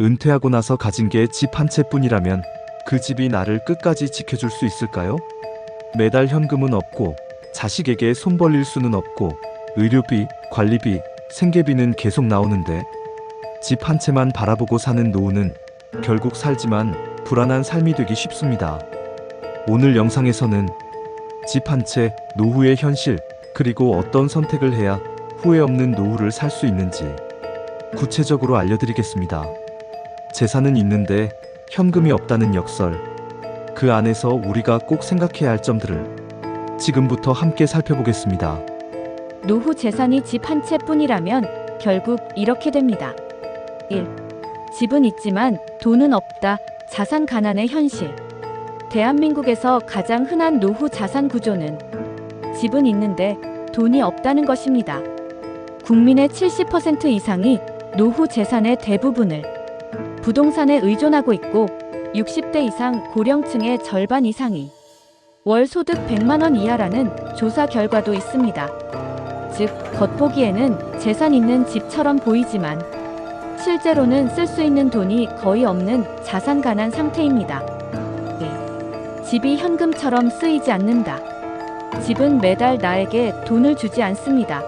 은퇴하고 나서 가진 게 집 한 채뿐이라면 그 집이 나를 끝까지 지켜줄 수 있을까요? 매달 현금은 없고 자식에게 손 벌릴 수는 없고 의료비, 관리비, 생계비는 계속 나오는데 집 한 채만 바라보고 사는 노후는 결국 살지만 불안한 삶이 되기 쉽습니다. 오늘 영상에서는 집 한 채, 노후의 현실, 그리고 어떤 선택을 해야 후회 없는 노후를 살 수 있는지 구체적으로 알려드리겠습니다. 재산은 있는데 현금이 없다는 역설. 그 안에서 우리가 꼭 생각해야 할 점들을 지금부터 함께 살펴보겠습니다. 노후 재산이 집 한 채뿐이라면 결국 이렇게 됩니다. 1. 집은 있지만 돈은 없다. 자산 가난의 현실. 대한민국에서 가장 흔한 노후 자산 구조는 집은 있는데 돈이 없다는 것입니다. 국민의 70% 이상이 노후 재산의 대부분을 부동산에 의존하고 있고 60대 이상 고령층의 절반 이상이 월 소득 100만 원 이하라는 조사 결과도 있습니다. 즉, 겉보기에는 재산 있는 집처럼 보이지만 실제로는 쓸 수 있는 돈이 거의 없는 자산 가난 상태입니다. 네. 집이 현금처럼 쓰이지 않는다. 집은 매달 나에게 돈을 주지 않습니다.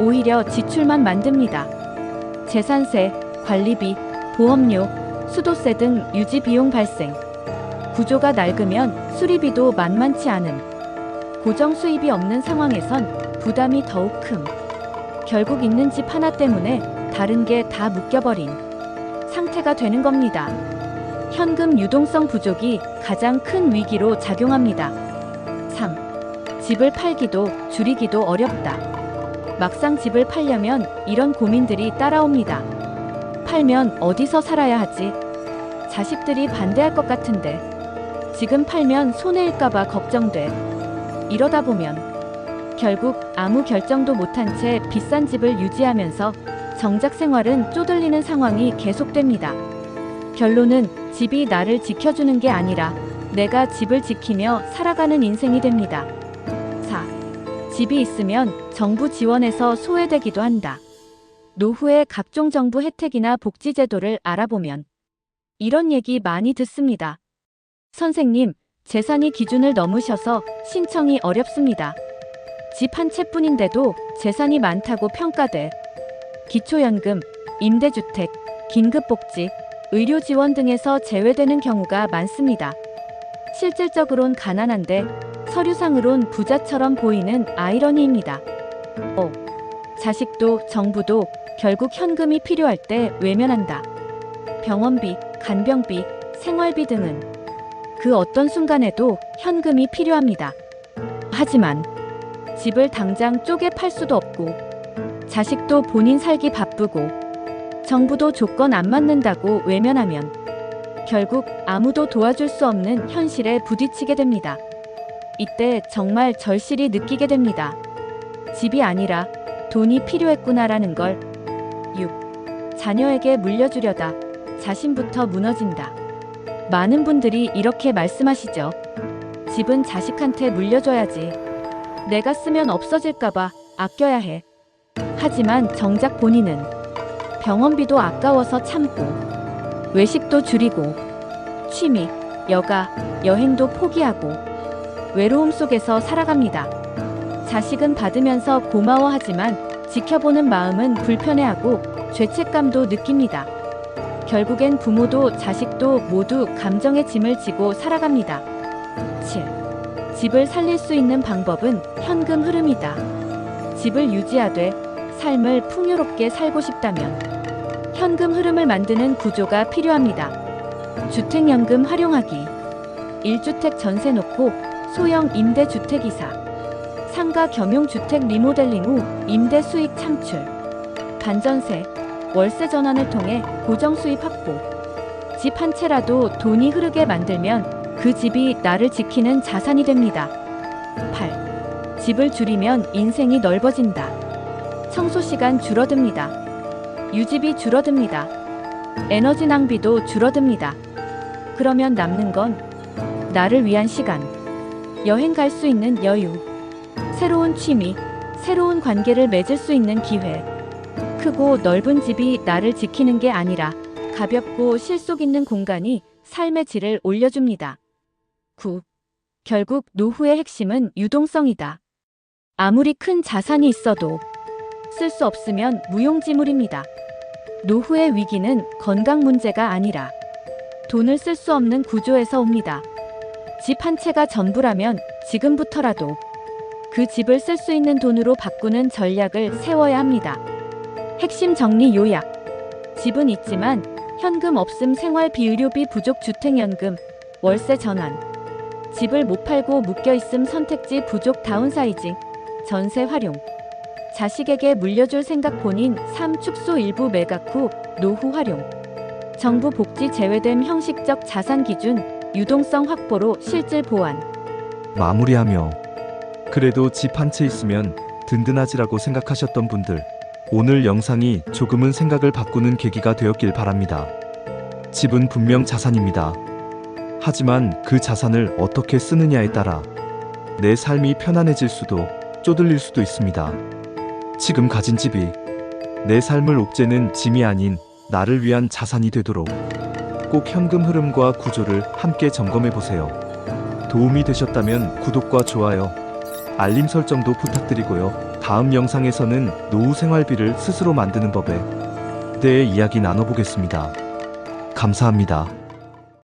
오히려 지출만 만듭니다. 재산세, 관리비, 보험료, 수도세 등 유지 비용 발생. 구조가 낡으면 수리비도 만만치 않음. 고정 수입이 없는 상황에선 부담이 더욱 큼. 결국 있는 집 하나 때문에 다른 게 다 묶여버린 상태가 되는 겁니다. 현금 유동성 부족이 가장 큰 위기로 작용합니다. 3. 집을 팔기도 줄이기도 어렵다. 막상 집을 팔려면 이런 고민들이 따라옵니다. 팔면 어디서 살아야 하지? 자식들이 반대할 것 같은데. 지금 팔면 손해일까봐 걱정돼. 이러다 보면 결국 아무 결정도 못한 채 비싼 집을 유지하면서 정작 생활은 쪼들리는 상황이 계속됩니다. 결론은 집이 나를 지켜주는 게 아니라 내가 집을 지키며 살아가는 인생이 됩니다. 4. 집이 있으면 정부 지원에서 소외되기도 한다. 노후의 각종 정부 혜택이나 복지제도를 알아보면 이런 얘기 많이 듣습니다. 선생님, 재산이 기준을 넘으셔서 신청이 어렵습니다. 집 한 채뿐인데도 재산이 많다고 평가돼 기초연금, 임대주택, 긴급복지, 의료지원 등에서 제외되는 경우가 많습니다. 실질적으론 가난한데 서류상으론 부자처럼 보이는 아이러니입니다. 5. 자식도 정부도 결국 현금이 필요할 때 외면한다. 병원비, 간병비, 생활비 등은 그 어떤 순간에도 현금이 필요합니다. 하지만 집을 당장 쪼개 팔 수도 없고 자식도 본인 살기 바쁘고 정부도 조건 안 맞는다고 외면하면 결국 아무도 도와줄 수 없는 현실에 부딪히게 됩니다. 이때 정말 절실히 느끼게 됩니다. 집이 아니라 돈이 필요했구나라는 걸. 6. 자녀에게 물려주려다 자신부터 무너진다. 많은 분들이 이렇게 말씀하시죠. 집은 자식한테 물려줘야지. 내가 쓰면 없어질까봐 아껴야 해. 하지만 정작 본인은 병원비도 아까워서 참고, 외식도 줄이고, 취미, 여가, 여행도 포기하고, 외로움 속에서 살아갑니다. 자식은 받으면서 고마워하지만 지켜보는 마음은 불편해하고 죄책감도 느낍니다. 결국엔 부모도 자식도 모두 감정의 짐을 지고 살아갑니다. 7. 집을 살릴 수 있는 방법은 현금 흐름이다. 집을 유지하되 삶을 풍요롭게 살고 싶다면 현금 흐름을 만드는 구조가 필요합니다. 주택연금 활용하기 1주택 전세 놓고 소형 임대주택 이사 상가 겸용주택 리모델링 후 임대 수익 창출 반전세 월세 전환을 통해 고정 수입 확보 집 한 채라도 돈이 흐르게 만들면 그 집이 나를 지키는 자산이 됩니다. 8. 집을 줄이면 인생이 넓어진다. 청소 시간 줄어듭니다. 유지비 줄어듭니다. 에너지 낭비도 줄어듭니다. 그러면 남는 건 나를 위한 시간, 여행 갈 수 있는 여유, 새로운 취미, 새로운 관계를 맺을 수 있는 기회. 크고 넓은 집이 나를 지키는 게 아니라 가볍고 실속 있는 공간이 삶의 질을 올려줍니다. 9. 결국 노후의 핵심은 유동성이다. 아무리 큰 자산이 있어도 쓸 수 없으면 무용지물입니다. 노후의 위기는 건강 문제가 아니라 돈을 쓸 수 없는 구조에서 옵니다. 집 한 채가 전부라면 지금부터라도 그 집을 쓸 수 있는 돈으로 바꾸는 전략을 세워야 합니다. 핵심 정리 요약. 집은 있지만 현금 없음 생활비 의료비 부족 주택연금 월세 전환. 집을 못 팔고 묶여 있음 선택지 부족 다운사이징 전세 활용. 자식에게 물려줄 생각 본인 삶 축소 일부 매각 후 노후 활용. 정부 복지 제외된 형식적 자산 기준 유동성 확보로 실질 보완. 마무리하며 그래도 집 한 채 있으면 든든하지라고 생각하셨던 분들 오늘 영상이 조금은 생각을 바꾸는 계기가 되었길 바랍니다. 집은 분명 자산입니다. 하지만 그 자산을 어떻게 쓰느냐에 따라 내 삶이 편안해질 수도 쪼들릴 수도 있습니다. 지금 가진 집이 내 삶을 옥죄는 짐이 아닌 나를 위한 자산이 되도록 꼭 현금 흐름과 구조를 함께 점검해 보세요. 도움이 되셨다면 구독과 좋아요, 알림 설정도 부탁드리고요. 다음 영상에서는 노후 생활비를 스스로 만드는 법에 대해 이야기 나눠보겠습니다. 감사합니다.